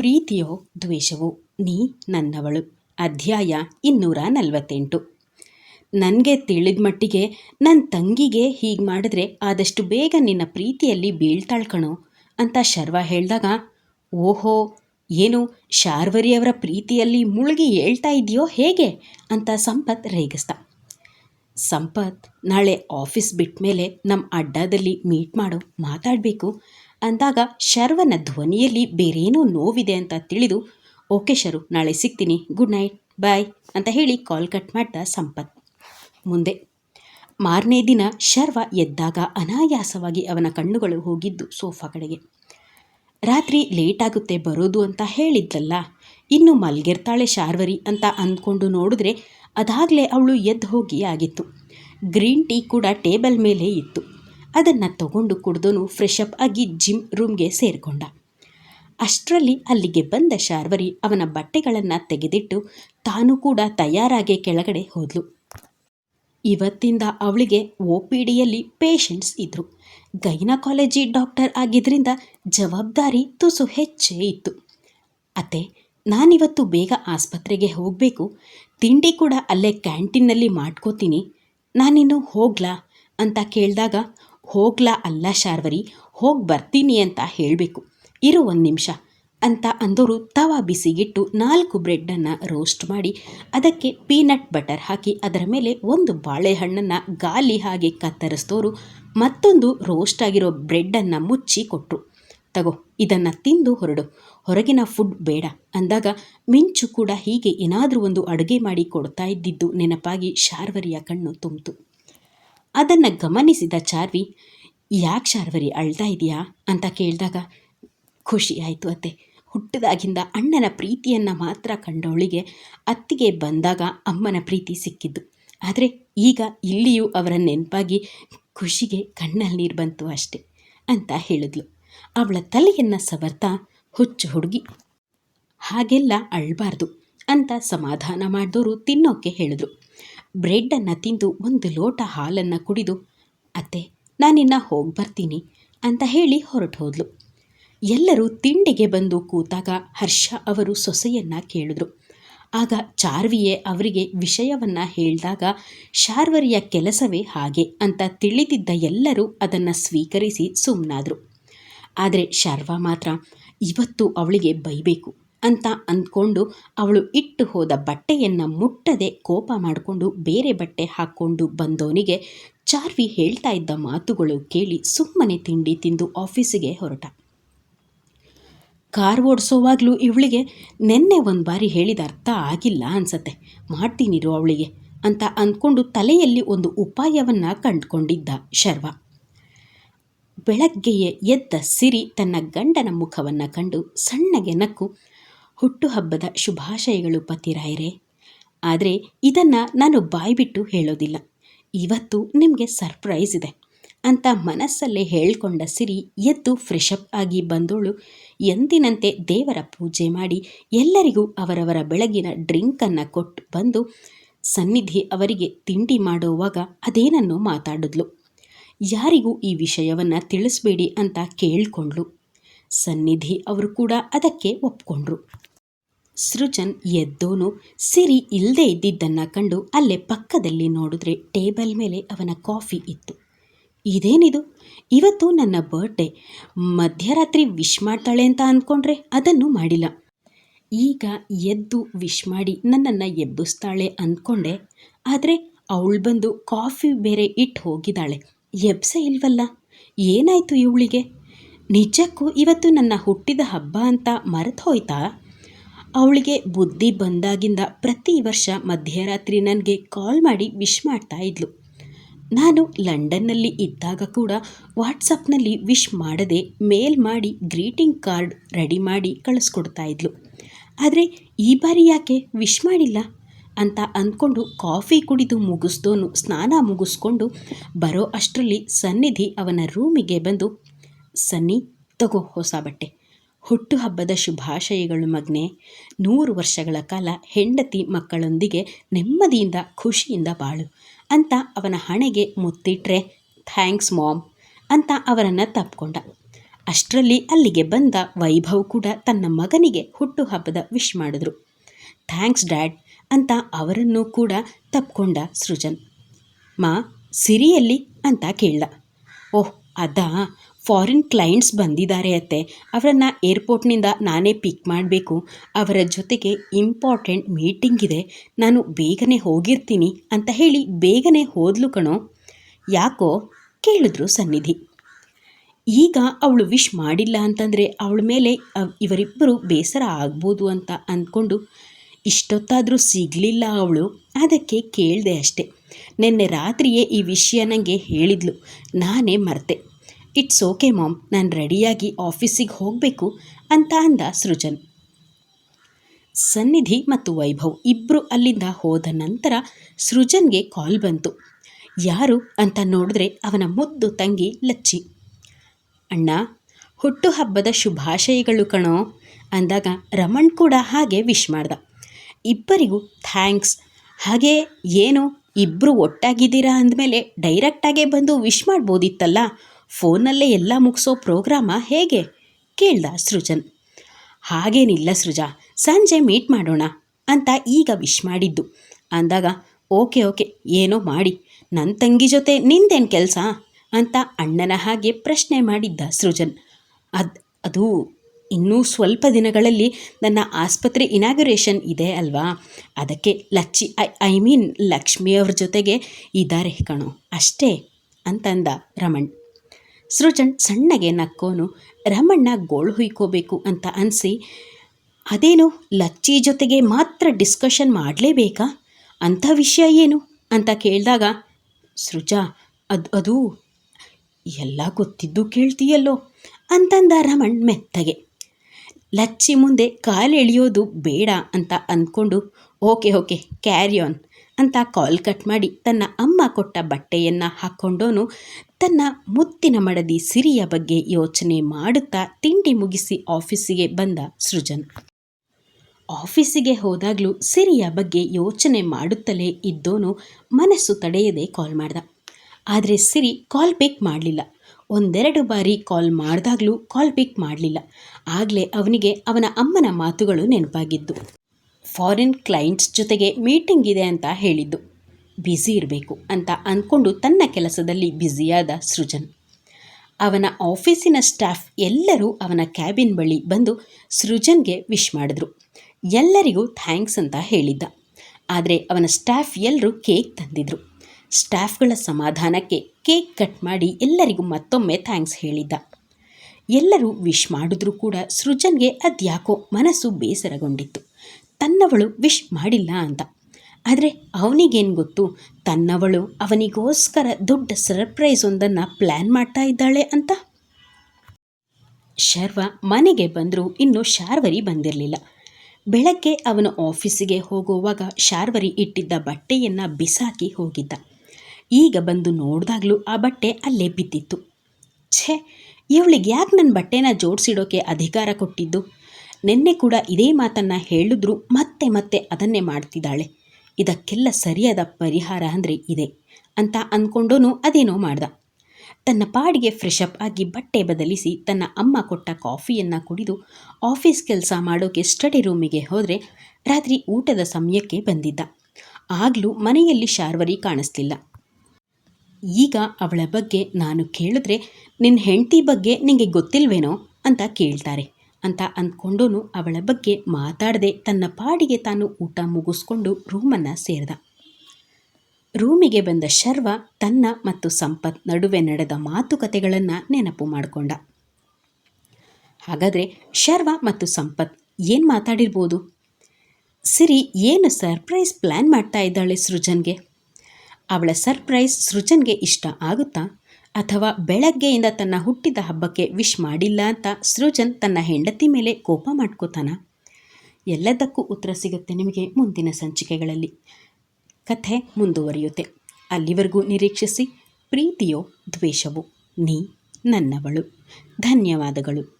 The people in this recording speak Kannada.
ಪ್ರೀತಿಯೋ ದ್ವೇಷವೋ ನೀ ನನ್ನವಳು. ಅಧ್ಯಾಯ ಇನ್ನೂರ ನಲವತ್ತೆಂಟು. ನನಗೆ ತಿಳಿದ ಮಟ್ಟಿಗೆ ನನ್ನ ತಂಗಿಗೆ ಹೀಗೆ ಮಾಡಿದ್ರೆ ಆದಷ್ಟು ಬೇಗ ನಿನ್ನ ಪ್ರೀತಿಯಲ್ಲಿ ಬೀಳ್ತಾಳ್ ಕಣೋ ಅಂತ ಶರ್ವ ಹೇಳಿದಾಗ, ಓಹೋ, ಏನು ಶಾರ್ವರಿಯವರ ಪ್ರೀತಿಯಲ್ಲಿ ಮುಳುಗಿ ಹೇಳ್ತಾ ಇದೆಯೋ ಹೇಗೆ ಅಂತ ಸಂಪತ್ ರೇಗಿಸ್ದ. ಸಂಪತ್, ನಾಳೆ ಆಫೀಸ್ ಬಿಟ್ಟ ಮೇಲೆ ನಮ್ಮ ಅಡ್ಡಾದಲ್ಲಿ ಮೀಟ್ ಮಾಡೋ, ಮಾತಾಡಬೇಕು. ಅಂದಾಗ ಶರ್ವನ ಧ್ವನಿಯಲ್ಲಿ ಬೇರೇನೋ ನೋವಿದೆ ಅಂತ ತಿಳಿದು, ಓಕೆ ಶರು, ನಾಳೆ ಸಿಗ್ತೀನಿ. Good night. ಬಾಯ್ ಅಂತ ಹೇಳಿ ಕಾಲ್ ಕಟ್ ಮಾಡ್ದ ಸಂಪತ್. ಮುಂದೆ, ಮಾರನೇ ದಿನ ಶರ್ವ ಎದ್ದಾಗ ಅನಾಯಾಸವಾಗಿ ಅವನ ಕಣ್ಣುಗಳು ಹೋಗಿದ್ದು ಸೋಫಾ ಕಡೆಗೆ. ರಾತ್ರಿ ಲೇಟ್ ಆಗುತ್ತೆ ಬರೋದು ಅಂತ ಹೇಳಿದ್ಲಲ್ಲ, ಇನ್ನು ಮಲ್ಗಿರ್ತಾಳೆ ಶಾರ್ವರಿ ಅಂತ ಅಂದ್ಕೊಂಡು ನೋಡಿದ್ರೆ ಅದಾಗಲೇ ಅವಳು ಎದ್ದು ಹೋಗಿ ಆಗಿತ್ತು. ಗ್ರೀನ್ ಟೀ ಕೂಡ ಟೇಬಲ್ ಮೇಲೆ ಇತ್ತು. ಅದನ್ನು ತಗೊಂಡು ಕುಡ್ದೋನು ಫ್ರೆಶ್ ಅಪ್ ಆಗಿ ಜಿಮ್ ರೂಮ್ಗೆ ಸೇರಿಕೊಂಡ. ಅಷ್ಟರಲ್ಲಿ ಅಲ್ಲಿಗೆ ಬಂದ ಶಾರ್ವರಿ ಅವನ ಬಟ್ಟೆಗಳನ್ನು ತೆಗೆದಿಟ್ಟು ತಾನು ಕೂಡ ತಯಾರಾಗಿ ಕೆಳಗಡೆ ಹೋದ್ಲು. ಇವತ್ತಿಂದ ಅವಳಿಗೆ ಒ ಪಿ ಡಿಯಲ್ಲಿ ಪೇಷಂಟ್ಸ್ ಇದ್ದರು ಗೈನಕಾಲಜಿ ಡಾಕ್ಟರ್ ಆಗಿದ್ದರಿಂದ ಜವಾಬ್ದಾರಿ ತುಸು ಹೆಚ್ಚೇ ಇತ್ತು. ಅತ್ತೆ, ನಾನಿವತ್ತು ಬೇಗ ಆಸ್ಪತ್ರೆಗೆ ಹೋಗಬೇಕು. ತಿಂಡಿ ಕೂಡ ಅಲ್ಲೇ ಕ್ಯಾಂಟೀನ್ನಲ್ಲಿ ಮಾಡ್ಕೋತೀನಿ. ನಾನಿನ್ನು ಹೋಗ್ಲಾ ಅಂತ ಕೇಳಿದಾಗ ಹೋಗ್ಲಾ ಅಲ್ಲ ಶಾರ್ವರಿ, ಹೋಗಿ ಬರ್ತೀನಿ ಅಂತ ಹೇಳಬೇಕು. ಇರು ಒಂದು ನಿಮಿಷ. ಅಂತ ಅಂದವರು ತವಾ ಬಿಸಿಗಿಟ್ಟು ನಾಲ್ಕು ಬ್ರೆಡ್ಡನ್ನು ರೋಸ್ಟ್ ಮಾಡಿ ಅದಕ್ಕೆ ಪೀನಟ್ ಬಟರ್ ಹಾಕಿ ಅದರ ಮೇಲೆ ಒಂದು ಬಾಳೆಹಣ್ಣನ್ನು ಗಾಲಿ ಹಾಗೆ ಕತ್ತರಿಸಿದವರು ಮತ್ತೊಂದು ರೋಸ್ಟ್ ಆಗಿರೋ ಬ್ರೆಡ್ಡನ್ನು ಮುಚ್ಚಿ ಕೊಟ್ಟರು ತಗೋ, ಇದನ್ನು ತಿಂದು ಹೊರಡು. ಹೊರಗಿನ ಫುಡ್ ಬೇಡ. ಅಂದಾಗ ಮಿಂಚು ಕೂಡ ಹೀಗೆ ಏನಾದರೂ ಒಂದು ಅಡುಗೆ ಮಾಡಿ ಕೊಡ್ತಾ ಇದ್ದಿದ್ದು ನೆನಪಾಗಿ ಶಾರ್ವರಿಯ ಕಣ್ಣು ತುಂಬಿತು. ಅದನ್ನು ಗಮನಿಸಿದ ಚಾರ್ವಿ, ಯಾಕೆ ಶಾರ್ವರಿ, ಅಳ್ತಾ ಇದೆಯಾ ಅಂತ ಕೇಳಿದಾಗ, ಖುಷಿ ಆಯಿತು ಅತ್ತೆ. ಹುಟ್ಟಿದಾಗಿಂದ ಅಣ್ಣನ ಪ್ರೀತಿಯನ್ನು ಮಾತ್ರ ಕಂಡವಳಿಗೆ ಅತ್ತಿಗೆ ಬಂದಾಗ ಅಮ್ಮನ ಪ್ರೀತಿ ಸಿಕ್ಕಿದ್ದು. ಆದರೆ ಈಗ ಇಲ್ಲಿಯೂ ಅವರ ನೆನಪಾಗಿ ಖುಷಿಗೆ ಕಣ್ಣಲ್ಲಿ ನೀರು ಬಂತು ಅಷ್ಟೆ ಅಂತ ಹೇಳಿದ್ಲು. ಅವಳ ತಲೆಯನ್ನು ಸವರ್ತಾ ಹುಚ್ಚು ಹುಡುಗಿ, ಹಾಗೆಲ್ಲ ಅಳಬಾರ್ದು ಅಂತ ಸಮಾಧಾನ ಮಾಡಿದವರು ತಿನ್ನೋಕೆ ಹೇಳಿದ್ರು. ಬ್ರೆಡ್ಡನ್ನು ತಿಂದು ಒಂದು ಲೋಟ ಹಾಲನ್ನು ಕುಡಿದು, ಅತ್ತೆ, ನಾನಿನ್ನ ಹೋಗಿ ಬರ್ತೀನಿ ಅಂತ ಹೇಳಿ ಹೊರಟು ಹೋದ್ಲು ಎಲ್ಲರೂ ತಿಂಡಿಗೆ ಬಂದು ಕೂತಾಗ ಹರ್ಷ ಅವರು ಸೊಸೆಯನ್ನು ಕೇಳಿದ್ರು. ಆಗ ಚಾರ್ವಿಯೇ ಅವರಿಗೆ ವಿಷಯವನ್ನು ಹೇಳಿದಾಗ, ಶಾರ್ವರಿಯ ಕೆಲಸವೇ ಹಾಗೆ ಅಂತ ತಿಳಿದಿದ್ದ ಎಲ್ಲರೂ ಅದನ್ನು ಸ್ವೀಕರಿಸಿ ಸುಮ್ಮನಾದರು ಆದರೆ ಶಾರ್ವ ಮಾತ್ರ, ಇವತ್ತು ಅವಳಿಗೆ ಬೈಬೇಕು. ಅಂತ ಅಂದ್ಕೊಂಡು ಅವಳು ಇಟ್ಟು ಹೋದ ಬಟ್ಟೆಯನ್ನು ಮುಟ್ಟದೆ ಕೋಪ ಮಾಡಿಕೊಂಡು ಬೇರೆ ಬಟ್ಟೆ ಹಾಕ್ಕೊಂಡು ಬಂದವನಿಗೆ ಚಾರ್ವಿ ಹೇಳ್ತಾ ಇದ್ದ ಮಾತುಗಳು ಕೇಳಿ ಸುಮ್ಮನೆ ತಿಂಡಿ ತಿಂದು ಆಫೀಸಿಗೆ ಹೊರಟ. ಕಾರ್ ಓಡಿಸೋವಾಗಲೂ ಇವಳಿಗೆ ನಿನ್ನೆ ಒಂದು ಬಾರಿ ಹೇಳಿದ ಅರ್ಥ ಆಗಿಲ್ಲ ಅನ್ಸತ್ತೆ. ಮಾಡ್ತೀನಿರು ಅವಳಿಗೆ ಅಂತ ಅಂದ್ಕೊಂಡು ತಲೆಯಲ್ಲಿ ಒಂದು ಉಪಾಯವನ್ನು ಕಂಡುಕೊಂಡಿದ್ದ ಶರ್ವ. ಬೆಳಗ್ಗೆಯೇ ಎದ್ದ ಸಿರಿ ತನ್ನ ಗಂಡನ ಮುಖವನ್ನು ಕಂಡು ಸಣ್ಣಗೆ ನಕ್ಕು ಹುಟ್ಟುಹಬ್ಬದ ಶುಭಾಶಯಗಳು ಪತಿರಾಯರೇ. ಆದರೆ ಇದನ್ನು ನಾನು ಬಾಯ್ಬಿಟ್ಟು ಹೇಳೋದಿಲ್ಲ. ಇವತ್ತು ನಿಮಗೆ ಸರ್ಪ್ರೈಸ್ ಇದೆ ಅಂತ ಮನಸ್ಸಲ್ಲೇ ಹೇಳ್ಕೊಂಡ ಸಿರಿ ಎದ್ದು ಫ್ರೆಶಪ್ ಆಗಿ ಬಂದೋಳು. ಎಂದಿನಂತೆ ದೇವರ ಪೂಜೆ ಮಾಡಿ ಎಲ್ಲರಿಗೂ ಅವರವರ ಬೆಳಗಿನ ಡ್ರಿಂಕನ್ನು ಕೊಟ್ಟು ಬಂದು ಸನ್ನಿಧಿ ಅವರಿಗೆ ತಿಂಡಿ ಮಾಡುವಾಗ ಅದೇನನ್ನು ಮಾತಾಡಿದ್ಲು. ಯಾರಿಗೂ ಈ ವಿಷಯವನ್ನು ತಿಳಿಸ್ಬೇಡಿ ಅಂತ ಕೇಳಿಕೊಂಡ್ಳು. ಸನ್ನಿಧಿ ಅವರು ಕೂಡ ಅದಕ್ಕೆ ಒಪ್ಕೊಂಡ್ರು. ಸೃಜನ್ ಎದ್ದೋನು ಸಿರಿ ಇಲ್ಲದೆ ಇದ್ದಿದ್ದನ್ನು ಕಂಡು ಅಲ್ಲೇ ಪಕ್ಕದಲ್ಲಿ ನೋಡಿದ್ರೆ ಟೇಬಲ್ ಮೇಲೆ ಅವನ ಕಾಫಿ ಇತ್ತು. ಇದೇನಿದು? ಇವತ್ತು ನನ್ನ ಬರ್ಡೇ ಮಧ್ಯರಾತ್ರಿ ವಿಶ್ ಮಾಡ್ತಾಳೆ ಅಂತ ಅಂದ್ಕೊಂಡ್ರೆ ಅದನ್ನು ಮಾಡಿಲ್ಲ. ಈಗ ಎದ್ದು ವಿಶ್ ಮಾಡಿ ನನ್ನನ್ನು ಎಬ್ಬಿಸ್ತಾಳೆ ಅಂದ್ಕೊಂಡೆ. ಆದರೆ ಅವಳು ಬಂದು ಕಾಫಿ ಬೇರೆ ಇಟ್ಟು ಹೋಗಿದ್ದಾಳೆ. ಎಬ್ಸೆ ಇಲ್ವಲ್ಲ? ಏನಾಯಿತು ಇವಳಿಗೆ ನಿಜಕ್ಕೂ ಇವತ್ತು ನನ್ನ ಹುಟ್ಟಿದ ಹಬ್ಬ ಅಂತ ಮರೆತು ಹೋಯ್ತಾ ಅವಳಿಗೆ ಬುದ್ಧಿ ಬಂದಾಗಿಂದ ಪ್ರತಿ ವರ್ಷ ಮಧ್ಯರಾತ್ರಿ ನನಗೆ ಕಾಲ್ ಮಾಡಿ ವಿಶ್ ಮಾಡ್ತಾ ಇದ್ಲು. ನಾನು ಲಂಡನ್ನಲ್ಲಿ ಇದ್ದಾಗ ಕೂಡ ವಾಟ್ಸಪ್ನಲ್ಲಿ ವಿಶ್ ಮಾಡದೆ ಮೇಲ್ ಮಾಡಿ ಗ್ರೀಟಿಂಗ್ ಕಾರ್ಡ್ ರೆಡಿ ಮಾಡಿ ಕಳಿಸ್ಕೊಡ್ತಾ ಇದ್ಲು. ಆದರೆ ಈ ಬಾರಿ ಯಾಕೆ ವಿಶ್ ಮಾಡಿಲ್ಲ? ಅಂತ ಅಂದ್ಕೊಂಡು ಕಾಫಿ ಕುಡಿದು ಮುಗಿಸ್ದೋನು ಸ್ನಾನ ಮುಗಿಸ್ಕೊಂಡು ಬರೋ ಅಷ್ಟರಲ್ಲಿ ಸನ್ನಿಧಿ ಅವನ ರೂಮಿಗೆ ಬಂದು, ಸನ್ನಿ, ತಗೋ ಹೊಸ ಬಟ್ಟೆ. ಹುಟ್ಟುಹಬ್ಬದ ಶುಭಾಶಯಗಳು ಮಗ್ನೆ. ನೂರು ವರ್ಷಗಳ ಕಾಲ ಹೆಂಡತಿ ಮಕ್ಕಳೊಂದಿಗೆ ನೆಮ್ಮದಿಯಿಂದ, ಖುಷಿಯಿಂದ ಬಾಳು. ಅಂತ ಅವನ ಹಣೆಗೆ ಮುತ್ತಿಟ್ರೆ, ಥ್ಯಾಂಕ್ಸ್ ಮಾಮ್ ಅಂತ ಅವರನ್ನು ತಪ್ಕೊಂಡ. ಅಷ್ಟರಲ್ಲಿ ಅಲ್ಲಿಗೆ ಬಂದ ವೈಭವ್ ಕೂಡ ತನ್ನ ಮಗನಿಗೆ ಹುಟ್ಟುಹಬ್ಬದ ವಿಶ್ ಮಾಡಿದ್ರು. ಥ್ಯಾಂಕ್ಸ್ ಡ್ಯಾಡ್ ಅಂತ ಅವರನ್ನು ಕೂಡ ತಪ್ಕೊಂಡ ಸೃಜನ್. ಮಾ, ಸಿರಿಯಲ್ಲಿ ಅಂತ ಕೇಳ್ದ. ಓಹ್ ಅದಾ ಫಾರಿನ್ ಕ್ಲೈಂಟ್ಸ್ ಬಂದಿದ್ದಾರೆ ಅತ್ತೆ. ಅವರನ್ನು ಏರ್ಪೋರ್ಟ್ನಿಂದ ನಾನೇ ಪಿಕ್ ಮಾಡಬೇಕು. ಅವರ ಜೊತೆಗೆ ಇಂಪಾರ್ಟೆಂಟ್ ಮೀಟಿಂಗ್ ಇದೆ. ನಾನು ಬೇಗನೆ ಹೋಗಿರ್ತೀನಿ ಅಂತ ಹೇಳಿ ಬೇಗನೆ ಹೋದ್ಲು ಕಣೋ. ಯಾಕೋ ಕೇಳಿದ್ರು ಸನ್ನಿಧಿ. ಈಗ ಅವಳು ವಿಶ್ ಮಾಡಿಲ್ಲ ಅಂತಂದರೆ ಅವಳ ಮೇಲೆ ಇವರಿಬ್ಬರು ಬೇಸರ ಆಗ್ಬೋದು ಅಂತ ಅಂದ್ಕೊಂಡು ಇಷ್ಟೊತ್ತಾದರೂ ಸಿಗಲಿಲ್ಲ ಅವಳು. ಅದಕ್ಕೆ ಕೇಳಿದೆ ಅಷ್ಟೆ. ನಿನ್ನೆ ರಾತ್ರಿಯೇ ಈ ವಿಷಯ ನನಗೆ ಹೇಳಿದ್ಲು. ನಾನೇ ಮರ್ತೆ. ಇಟ್ಸ್ ಓಕೆ ಮಾಮ್ ನಾನು ರೆಡಿಯಾಗಿ ಆಫೀಸಿಗೆ ಹೋಗಬೇಕು ಅಂತ ಅಂದ ಸೃಜನ್. ಸನ್ನಿಧಿ ಮತ್ತು ವೈಭವ್ ಇಬ್ಬರು ಅಲ್ಲಿಂದ ಹೋದ ನಂತರ ಸೃಜನ್ಗೆ ಕಾಲ್ ಬಂತು. ಯಾರು? ಅಂತ ನೋಡಿದ್ರೆ ಅವನ ಮುದ್ದು ತಂಗಿ ಲಚ್ಚಿ. ಅಣ್ಣ, ಹುಟ್ಟುಹಬ್ಬದ ಶುಭಾಶಯಗಳು ಕಣೋ ಅಂದಾಗ ರಮಣ್ ಕೂಡ ಹಾಗೆ ವಿಶ್ ಮಾಡ್ದ. ಇಬ್ಬರಿಗೂ ಥ್ಯಾಂಕ್ಸ್. ಹಾಗೆ ಏನು ಇಬ್ಬರು ಒಟ್ಟಾಗಿದ್ದೀರಾ ಅಂದಮೇಲೆ ಡೈರೆಕ್ಟಾಗೇ ಬಂದು ವಿಶ್ ಮಾಡ್ಬೋದಿತ್ತಲ್ಲ? ಫೋನಲ್ಲೇ ಎಲ್ಲ ಮುಗಿಸೋ ಪ್ರೋಗ್ರಾಮ ಹೇಗೆ? ಕೇಳ್ದ ಸೃಜನ್. ಹಾಗೇನಿಲ್ಲ ಸೃಜಾ, ಸಂಜೆ ಮೀಟ್ ಮಾಡೋಣ ಅಂತ ಈಗ ವಿಶ್ ಮಾಡಿದ್ದು. ಅಂದಾಗ, ಓಕೆ ಓಕೆ, ಏನೋ ಮಾಡಿ ನನ್ನ ತಂಗಿ ಜೊತೆ ನಿಂದೇನು ಕೆಲಸ? ಅಂತ ಅಣ್ಣನ ಹಾಗೆ ಪ್ರಶ್ನೆ ಮಾಡಿದ್ದ ಸೃಜನ್. ಅದು ಅದು ಇನ್ನೂ ಸ್ವಲ್ಪ ದಿನಗಳಲ್ಲಿ ನನ್ನ ಆಸ್ಪತ್ರೆ ಇನಾಗ್ಯುರೇಷನ್ ಇದೆ ಅಲ್ವಾ? ಅದಕ್ಕೆ ಲಚ್ಚಿ, ಐ ಐ ಮೀನ್ ಲಕ್ಷ್ಮಿಯವ್ರ ಜೊತೆಗೆ ಇದ್ದಾರೆ ಕಣೋ, ಅಷ್ಟೇ, ಅಂತಂದ ರಮಣ್. ಸೃಜನ್ ಸಣ್ಣಗೆ ನಕ್ಕೋನು, ರಮಣ್ಣ ಗೋಳು ಹುಯ್ಕೋಬೇಕು ಅಂತ ಅನಿಸಿ, ಅದೇನು ಲಚ್ಚಿ ಜೊತೆಗೆ ಮಾತ್ರ ಡಿಸ್ಕಷನ್ ಮಾಡಲೇಬೇಕಾ? ಅಂಥ ವಿಷಯ ಏನು? ಅಂತ ಕೇಳಿದಾಗ, ಸೃಜಾ, ಅದು ಅದು ಎಲ್ಲ ಗೊತ್ತಿದ್ದು ಕೇಳ್ತೀಯಲ್ಲೋ? ಅಂತಂದ ರಮಣ್ ಮೆತ್ತಗೆ, ಲಚ್ಚಿ ಮುಂದೆ ಕಾಲೆಳೆಯೋದು ಬೇಡ ಅಂತ ಅಂದ್ಕೊಂಡು ಓಕೆ ಓಕೆ, ಕ್ಯಾರಿ ಆನ್ ಅಂತ ಕಾಲ್ ಕಟ್ ಮಾಡಿ ತನ್ನ ಅಮ್ಮ ಕೊಟ್ಟ ಬಟ್ಟೆಯನ್ನು ಹಾಕ್ಕೊಂಡೋನು ತನ್ನ ಮುತ್ತಿನ ಮಡದಿ ಸಿರಿಯ ಬಗ್ಗೆ ಯೋಚನೆ ಮಾಡುತ್ತಾ ತಿಂಡಿ ಮುಗಿಸಿ ಆಫೀಸಿಗೆ ಬಂದ ಸೃಜನ್. ಆಫೀಸಿಗೆ ಹೋದಾಗಲೂ ಸಿರಿಯ ಬಗ್ಗೆ ಯೋಚನೆ ಮಾಡುತ್ತಲೇ ಇದ್ದೋನು ಮನಸ್ಸು ತಡೆಯದೆ ಕಾಲ್ ಮಾಡ್ದ. ಆದರೆ ಸಿರಿ ಕಾಲ್ ಪಿಕ್ ಮಾಡಲಿಲ್ಲ. ಒಂದೆರಡು ಬಾರಿ ಕಾಲ್ ಮಾಡಿದಾಗಲೂ ಕಾಲ್ ಪಿಕ್ ಮಾಡಲಿಲ್ಲ. ಆಗಲೇ ಅವನಿಗೆ ಅವನ ಅಮ್ಮನ ಮಾತುಗಳು ನೆನಪಾಗಿದ್ದು. ಫಾರಿನ್ ಕ್ಲೈಂಟ್ಸ್ ಜೊತೆಗೆ ಮೀಟಿಂಗ್ ಇದೆ ಅಂತ ಹೇಳಿದ್ದು. ಬ್ಯುಸಿ ಇರಬೇಕು ಅಂತ ಅಂದ್ಕೊಂಡು ತನ್ನ ಕೆಲಸದಲ್ಲಿ ಬ್ಯುಸಿಯಾದ ಸೃಜನ್. ಅವನ ಆಫೀಸಿನ ಸ್ಟಾಫ್ ಎಲ್ಲರೂ ಅವನ ಕ್ಯಾಬಿನ್ ಬಳಿ ಬಂದು ಸೃಜನ್ಗೆ ವಿಶ್ ಮಾಡಿದ್ರು. ಎಲ್ಲರಿಗೂ ಥ್ಯಾಂಕ್ಸ್ ಅಂತ ಹೇಳಿದ್ದ. ಆದರೆ ಅವನ ಸ್ಟಾಫ್ ಎಲ್ಲರೂ ಕೇಕ್ ತಂದಿದ್ರು. ಸ್ಟಾಫ್ಗಳ ಸಮಾಧಾನಕ್ಕೆ ಕೇಕ್ ಕಟ್ ಮಾಡಿ ಎಲ್ಲರಿಗೂ ಮತ್ತೊಮ್ಮೆ ಥ್ಯಾಂಕ್ಸ್ ಹೇಳಿದ್ದ. ಎಲ್ಲರೂ ವಿಶ್ ಮಾಡಿದ್ರು ಕೂಡ ಸೃಜನ್ಗೆ ಅದ್ಯಾಕೋ ಮನಸ್ಸು ಬೇಸರಗೊಂಡಿತ್ತು. ತನ್ನವಳು ವಿಶ್ ಮಾಡಿಲ್ಲ ಅಂತ. ಆದರೆ ಅವನಿಗೇನು ಗೊತ್ತು? ತನ್ನವಳು ಅವನಿಗೋಸ್ಕರ ದೊಡ್ಡ ಸರ್ಪ್ರೈಸ್ ಒಂದನ್ನು ಪ್ಲ್ಯಾನ್ ಮಾಡ್ತಾ ಇದ್ದಾಳೆ ಅಂತ? ಶರ್ವ ಮನೆಗೆ ಬಂದರೂ, ಇನ್ನೂ ಶಾರ್ವರಿ ಬಂದಿರಲಿಲ್ಲ. ಬೆಳಗ್ಗೆ ಅವನು ಆಫೀಸಿಗೆ ಹೋಗುವಾಗ ಶಾರ್ವರಿ ಇಟ್ಟಿದ್ದ ಬಟ್ಟೆಯನ್ನು ಬಿಸಾಕಿ ಹೋಗಿದ್ದ. ಈಗ ಬಂದು ನೋಡಿದಾಗಲೂ ಆ ಬಟ್ಟೆ ಅಲ್ಲೇ ಬಿದ್ದಿತ್ತು. ಛೇ, ಇವಳಿಗೆ ಯಾಕೆ ನನ್ನ ಬಟ್ಟೆನ ಜೋಡಿಸಿಡೋಕೆ ಅಧಿಕಾರ ಕೊಟ್ಟಿದ್ದು? ನಿನ್ನೆ ಕೂಡ ಇದೇ ಮಾತನ್ನು ಹೇಳಿದ್ರು, ಮತ್ತೆ ಮತ್ತೆ ಅದನ್ನೇ ಮಾಡ್ತಿದ್ದಾಳೆ. ಇದಕ್ಕೆಲ್ಲ ಸರಿಯಾದ ಪರಿಹಾರ ಅಂದರೆ ಇದೆ ಅಂತ ಅಂದ್ಕೊಂಡೂ ಅದೇನೋ ಮಾಡ್ದ. ತನ್ನ ಪಾಡಿಗೆ ಫ್ರೆಶ್ ಆಗಿ ಬಟ್ಟೆ ಬದಲಿಸಿ ತನ್ನ ಅಮ್ಮ ಕೊಟ್ಟ ಕಾಫಿಯನ್ನು ಕುಡಿದು ಆಫೀಸ್ ಕೆಲಸ ಮಾಡೋಕೆ ಸ್ಟಡಿ ರೂಮಿಗೆ ಹೋದರೆ ರಾತ್ರಿ ಊಟದ ಸಮಯಕ್ಕೆ ಬಂದಿದ್ದ. ಆಗಲೂ ಮನೆಯಲ್ಲಿ ಶಾರ್ವರಿ ಕಾಣಿಸ್ಲಿಲ್ಲ. ಈಗ ಅವಳ ಬಗ್ಗೆ ನಾನು ಕೇಳಿದ್ರೆ ನಿನ್ನ ಹೆಂಡತಿ ಬಗ್ಗೆ ನಿಮಗೆ ಗೊತ್ತಿಲ್ವೇನೋ ಅಂತ ಕೇಳ್ತಾರೆ. ಅಂತ ಅಂದ್ಕೊಂಡೂ ಅವಳ ಬಗ್ಗೆ ಮಾತಾಡದೆ ತನ್ನ ಪಾಡಿಗೆ ತಾನು ಊಟ ಮುಗಿಸ್ಕೊಂಡು ರೂಮನ್ನು ಸೇರಿದ. ರೂಮಿಗೆ ಬಂದ ಶರ್ವ ತನ್ನ ಮತ್ತು ಸಂಪತ್ ನಡುವೆ ನಡೆದ ಮಾತುಕತೆಗಳನ್ನು ನೆನಪು ಮಾಡಿಕೊಂಡ. ಹಾಗಾದರೆ ಶರ್ವ ಮತ್ತು ಸಂಪತ್ ಏನು ಮಾತಾಡಿರ್ಬೋದು? ಸಿರಿ ಏನು ಸರ್ಪ್ರೈಸ್ ಪ್ಲ್ಯಾನ್ ಮಾಡ್ತಾ ಇದ್ದಾಳೆ ಸೃಜನ್ಗೆ? ಅವಳ ಸರ್ಪ್ರೈಸ್ ಸೃಜನ್ಗೆ ಇಷ್ಟ ಆಗುತ್ತಾ? ಅಥವಾ ಬೆಳಗ್ಗೆಯಿಂದ ತನ್ನ ಹುಟ್ಟಿದ ಹಬ್ಬಕ್ಕೆ ವಿಶ್ ಮಾಡಿಲ್ಲ ಅಂತ ಸೃಜನ್ ತನ್ನ ಹೆಂಡತಿ ಮೇಲೆ ಕೋಪ ಮಾಡ್ಕೋತಾನ? ಎಲ್ಲದಕ್ಕೂ ಉತ್ತರ ಸಿಗುತ್ತೆ ನಿಮಗೆ ಮುಂದಿನ ಸಂಚಿಕೆಗಳಲ್ಲಿ. ಕಥೆ ಮುಂದುವರಿಯುತ್ತೆ. ಅಲ್ಲಿವರೆಗೂ ನಿರೀಕ್ಷಿಸಿ, ಪ್ರೀತಿಯೋ ದ್ವೇಷವೋ, ನೀ ನನ್ನವಳು. ಧನ್ಯವಾದಗಳು.